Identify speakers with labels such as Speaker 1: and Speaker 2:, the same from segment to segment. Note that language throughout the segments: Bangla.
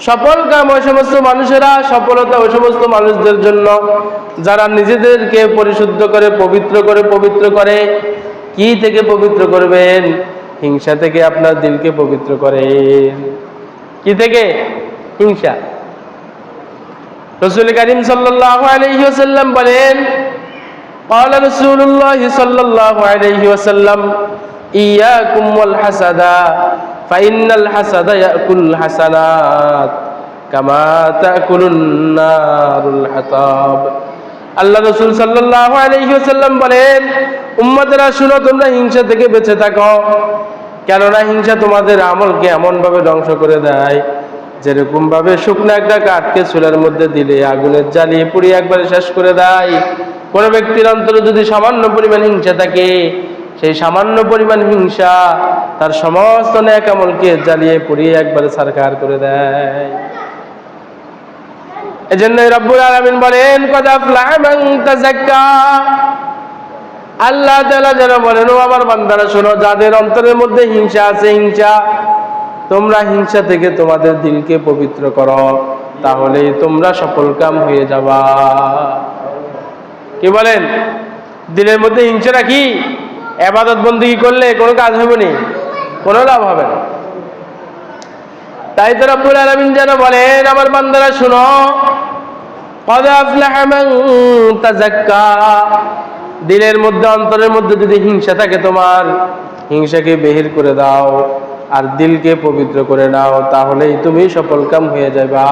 Speaker 1: সফল কাম ওই সমস্ত মানুষেরা সফলতা ওই সমস্ত মানুষদের জন্য যারা নিজেদেরকে পরিশুদ্ধ করে পবিত্র করে পবিত্র করে কি থেকে পবিত্র করবেন হিংসা থেকে আপনার দিলকে পবিত্র করেন কি থেকে হিংসা রসুল করিম সাল্লাল্লাহু আলাইহি ওয়াসাল্লাম বলেন قال رسول الله صلى الله عليه وسلم إياكم والحسد ফাইনাল হাসাদা হাসানাত বলেন তোমরা হিংসা থেকে বেঁচে থাকো। কেননা হিংসা তোমাদের আমলকে এমনভাবে ধ্বংস করে দেয়, যেরকমভাবে শুকনো একটা কাঠকে চুলের মধ্যে দিলে আগুনের জ্বালিয়ে পুড়িয়ে একবারে শেষ করে দেয়। কোনো ব্যক্তির অন্তরে যদি সামান্য পরিমাণ হিংসা থাকে সেই সামান্য পরিমাণ হিংসা তার সমস্ত ন্যাক আমলকে জ্বালিয়ে পুড়িয়ে একবারে সারকার করে দেয়। এজন্য রব্বুল আলামিন বলেন, কদ আফলাহা মান আল্লাহ তাআলা যেন বলেন, ও আমার বান্দারা, শোনো, যাদের অন্তরের মধ্যে হিংসা আছে, হিংসা, তোমরা হিংসা থেকে তোমাদের দিলকে পবিত্র করো, তাহলেই তোমরা সফল কাম হয়ে যাবা। কি বলেন? দিলের মধ্যে হিংসা রাখি আবাদত বন্দী করলে কোনো কাজ হবে নি? কোনো লাভ হবে না। তাই তো রব্বুল আলমিন যেন বলেন, আমার বান্দারা শুনো দিলের মধ্যে, অন্তরের মধ্যে যদি হিংসা থাকে তোমার, হিংসাকে বেহির করে দাও আর দিলকে পবিত্র করে নাও, তাহলেই তুমি সফলকাম হয়ে যাবা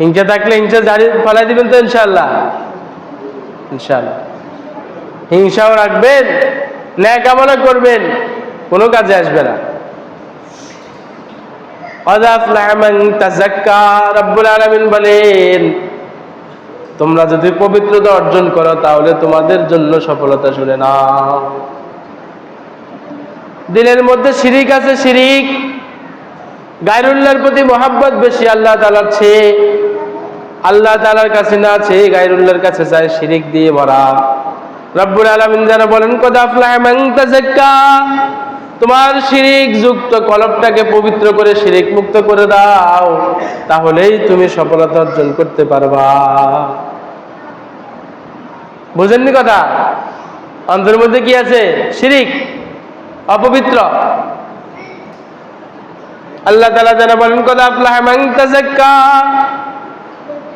Speaker 1: হিংসা থাকলে হিংসা জারি ফলাই দিবেন তো ইনশাল্লাহ ইনশাল্লাহ হিংসাও রাখবেন ন্যাকামনা করবেন, কোনো কাজে আসবে না। বলেন, তোমরা যদি পবিত্রতা অর্জন করো, তাহলে তোমাদের জন্য সফলতা শুনে না দিলের মধ্যে শিরিক আছে, শিরিক। গায়রুল্লাহর প্রতি মহাব্বত বেশি, আল্লাহ তালার আল্লাহ তালার কাছে না আছে গায়রুল্লাহর কাছে চায় শিরিক দিয়ে ভরা রব্বুল আলামিন যারা বলেন তোমার শিরিক যুক্ত কলবটাকে পবিত্র করে শিরিক মুক্ত করে দাও, তাহলেই তুমি সফলতা অর্জন করতে পারবা। বুঝেননি কথা? অন্তরের মধ্যে কি আছে? শিরিক, অপবিত্র। আল্লাহ তালা যেন বলেন তাযাক্কা।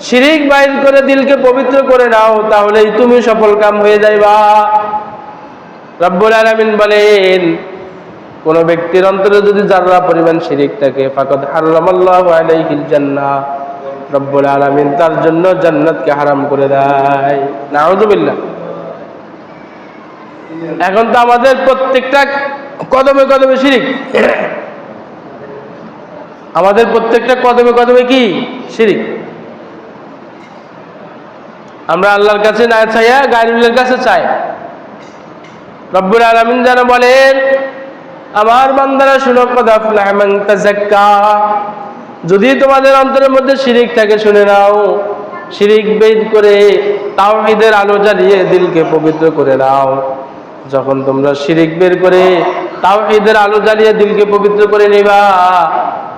Speaker 1: শিরিক বাইর করে দিলকে পবিত্র করে নাও, তাহলেই তুমি সফল কাম হয়ে যাইবা। রব্বুল আলামিন বলেন, কোন ব্যক্তির অন্তরে যদি যারা পরিমাণ শিরিক থাকে, ফাকাদ হারামাল্লাহু আলাইহিল জান্নাহ, রব্বুল আলামিন তার জন্য জান্নাতকে হারাম করে দেয়। নাউযুবিল্লাহ এখন তো আমাদের প্রত্যেকটা কদমে কদমে শিরিক। আমাদের প্রত্যেকটা কদমে কদমে কি? শিরিক। আমরা আল্লাহর কাছে না চাইয়া গাইরুল্লাহর কাছে চাই। রব্বুল আলামিন যেন বলেন, আমার বান্দারা শুনো কদাফলাহ মান তাযাক্কা। যদি তোমাদের অন্তরের মধ্যে শিরিক থাকে, শুনে নাও। শিরিক বেদ করে তাওহীদের আলো জ্বালিয়ে দিলকে পবিত্র করে নাও। যখন তোমরা শিরিক বের করে তাওহীদের আলো জ্বালিয়ে দিলকে পবিত্র করে নিবা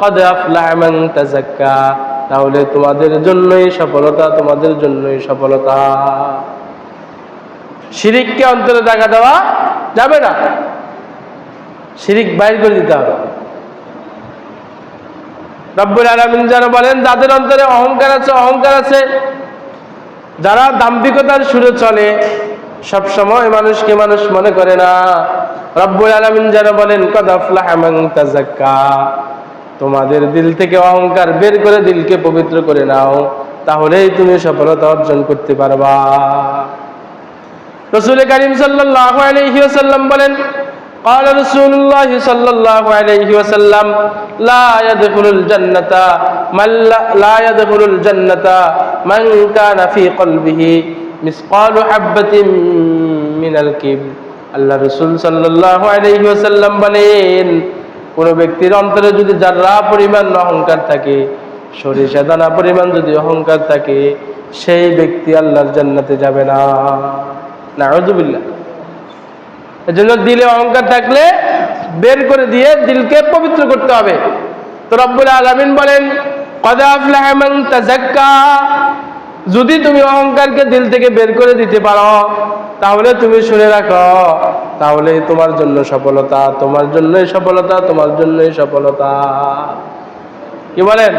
Speaker 1: কদ তাযাক্কা। তাহলে তোমাদের জন্যই সফলতা, তোমাদের জন্যই সফলতা। শিরিককে অন্তরে দেখা দেওয়া যাবে না। শিরিক বাইর করে দিতে হবে। রব্বুল আলমিন যারা বলেন, যাদের অন্তরে অহংকার আছে অহংকার আছে, যারা দাম্ভিকতার সুরে চলে সব সময় মানুষকে মানুষ মনে করে না। রব্বুল আলমিন যারা বলেন কদাফলাহ তাজাক্কা তোমাদের দিল থেকে অহংকার বের করে দিলকে পবিত্র করে নাও তাহলেই তুমি সফলতা অর্জন করতে পারবা রসুল করিম সাল্লাহ আলহিউসাল্লাম বলেন قال رسول الله صلى الله عليه وسلم لا يدخل الجنة من لا, لا يدخل الجنة من كان في قلبه مثقال حبة من الكبر আল্লাহ রসুল সাল্লাহ আলহি ওসাল্লাম বলেন কোনো ব্যক্তির অন্তরে যদি যারা পরিমাণ অহংকার থাকে, সরিষা দানা পরিমাণ যদি অহংকার থাকে, সেই ব্যক্তি আল্লাহর জান্নাতে যাবে না। নাউজুবিল্লাহ এজন্য দিলে অহংকার থাকলে বের করে দিয়ে দিলকে পবিত্র করতে হবে। তো রব্বুল আলামিন বলেন যদি তুমি অহংকারকে দিল থেকে বের করে দিতে পারো, তাহলে তুমি শুনে রাখো তাহলে তোমার জন্য সফলতা, তোমার জন্যই সফলতা, তোমার জন্যই সফলতা। কি বলেন?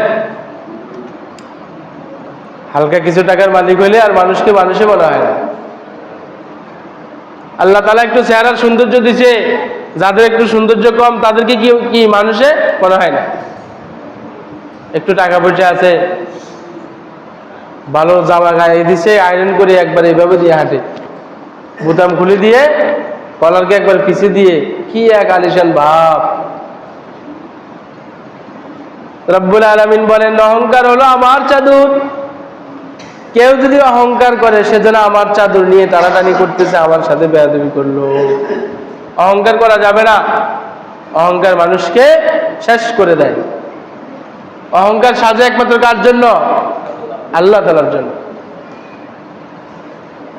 Speaker 1: হালকা কিছু টাকার মালিক হইলে আর মানুষকে মানুষে মনে হয় না। আল্লাহ তালা একটু চেহারার সৌন্দর্য দিছে, যাদের একটু সৌন্দর্য কম, তাদেরকে কি কি মানুষে মনে হয় না? একটু টাকা পয়সা আছে, ভালো জামা গায়ে দিছে আয়রন করে একবার এইভাবে দিয়ে হাঁটে। বুতাম খুলে দিয়ে কলারকে একবার পিছিয়ে দিয়ে, কি এক আলিশান ভাব রব্বুল আলমিন বলেন, অহংকার হলো আমার চাদুর। কেউ যদি অহংকার করে সেজন্য আমার চাদর নিয়ে টানাটানি করতেছে, আমার সাথে বেয়াদবি করল। অহংকার করা যাবে না। অহংকার মানুষকে শেষ করে দেয়। অহংকার সাজে একমাত্র কার জন্য? আল্লাহ তালার জন্য।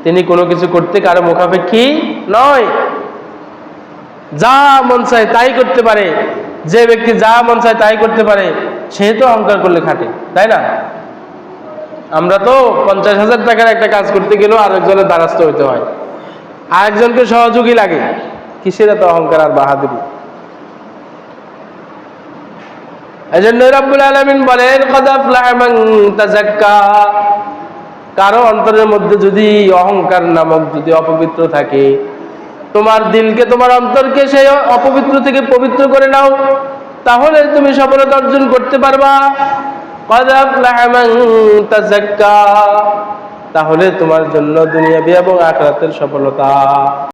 Speaker 1: তিনি কোনো কিছু করতে কারও মুখাপেক্ষী নয়। যা মন চায় তাই করতে পারে। যে ব্যক্তি যা মন চায় তাই করতে পারে, সে তো অহংকার করলে খাটে, তাই না? আমরা তো পঞ্চাশ হাজার টাকার একটা কাজ করতে গেলেও আরেকজনের দ্বারস্থ হইতে হয়। আরেকজনকে সহযোগী লাগে, কিসের এত অহংকার আর বাহাদুরি? জন্য রব্বুল আলমিন বলেন তাজাক্কা কারও অন্তরের মধ্যে যদি অহংকার নামক যদি অপবিত্র থাকে, তোমার দিলকে তোমার অন্তরকে সেই অপবিত্র থেকে পবিত্র করে নাও, তাহলে তুমি সফলতা অর্জন করতে পারবা। তাহলে তোমার জন্য দুনিয়াবি এবং আখরাতের সফলতা।